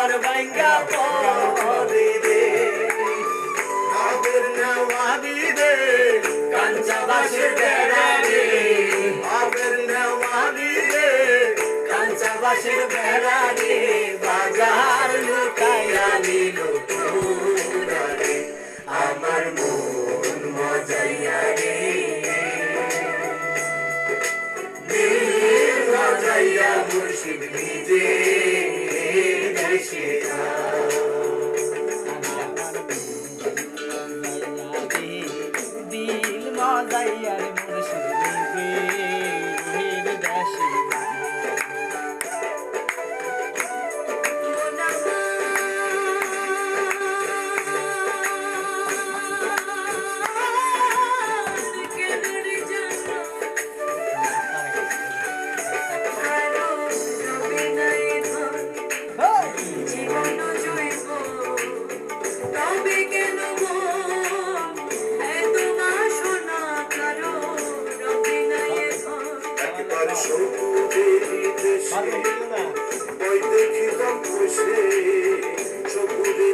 ঘর ভাঙ্গা পরে রে আদের নেওয়ারি রে কাঞ্চা বাসে বেড়া রে আদের নেওয়ারি রে কাঞ্চা বাসে বেড়া রে বাজার লুকাইয়া নিল পুরারে আমার মন মজাইয়া রে। মজাইয়া মুর্শিদ নিজে। যাই আর মুর্শিদ একবার